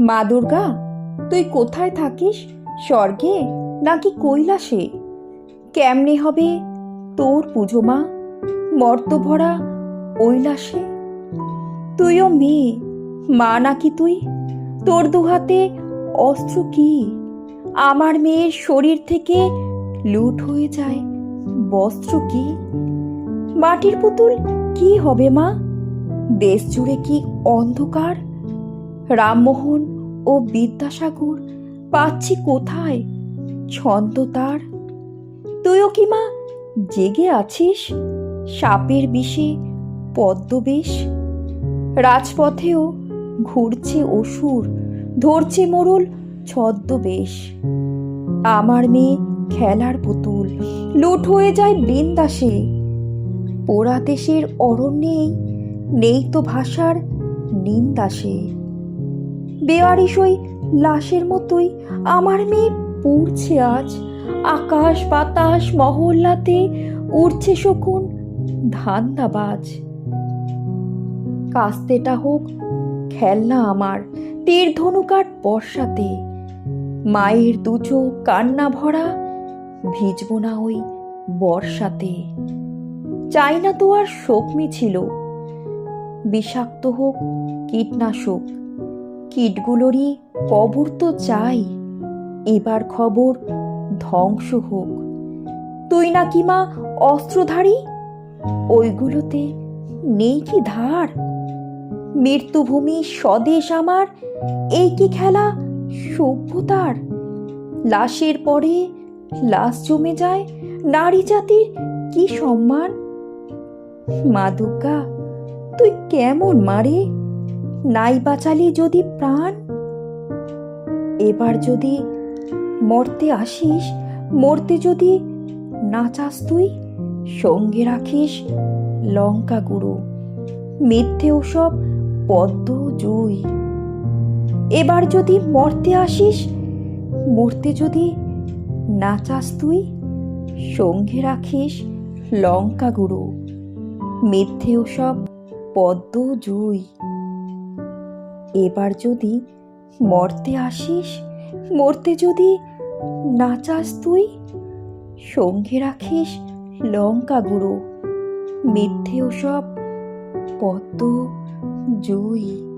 মা দুর্গা, তুই কোথায় থাকিস? স্বর্গে নাকি কৈলাসে? কেমনে হবে তোর পুজো মা? মর্ত ভরা কৈলাসে। তুইও মেয়ে, মা নাকি তুই? তোর দুহাতে অস্ত্র কি? আমার মেয়ের শরীর থেকে লুট হয়ে যায়, বস্ত্র কি? মাটির পুতুল কি হবে মা? দেশ জুড়ে কি অন্ধকার? রামমোহন ও বিদ্যাসাগর পাচ্ছি কোথায়? ছন্দ তার। তুইও কি মা জেগে আছিস? সাপের বিষে পদ্মবেশ। রাজপথেও ঘুরছে অসুর, ধরছে মোড়ল ছদ্মবেশ। আমার মেয়ে খেলার পুতুল লুট হয়ে যায় বিন্দাসে। পোড়া দেশের অরণ্যেই নেই তো ভাষার নিন্দাসে। বেয়ারিস ওই লাশের মতোই আমার মেয়ে পুড়ছে আজ। আকাশ বাতাস মহল্লাতে উড়ছে শকুন ধান্দাবাজ। কাস্তেটা হোক খেলনা আমার, তীর ধনুকার বর্ষাতে। মায়ের দুচো কান্না ভরা, ভিজব না ওই বর্ষাতে। চাই না তো আর শোক ছিল বিষাক্ত হোক কীটনাশক কীটগুলোরই কবর তো চাই। এবার খবর ধ্বংস হোক। তুই নাকি মা অস্ত্রধারী? ওইগুলোতে নেই কি ধার? মৃত্যুভূমি স্বদেশ আমার, এই কি খেলা সভ্যতার? লাশের পরে লাশ জমে যায়, নারী জাতির কি সম্মান? মা দুর্গা, তুই কেমন মারে নাই বাঁচালি যদি প্রাণ? এবার যদি মরতে আসিস, মরতে যদি না চাস তুই, সঙ্গে রাখিস লঙ্কা গুঁড়ো। মিথ্যে ওসব পদ্ম জুই। এবার যদি মরতে আসিস, মরতে যদি না চাস তুই, সঙ্গে রাখিস লঙ্কা গুঁড়ো। মিথ্যে ওসব পদ্ম জুই। এবার যদি মরতে আসিস, মরতে যদি নাচাস তুই, সঙ্গে রাখিস লঙ্কা গুঁড়ো, মিথ্যে ওসব পদ্ম, জুই।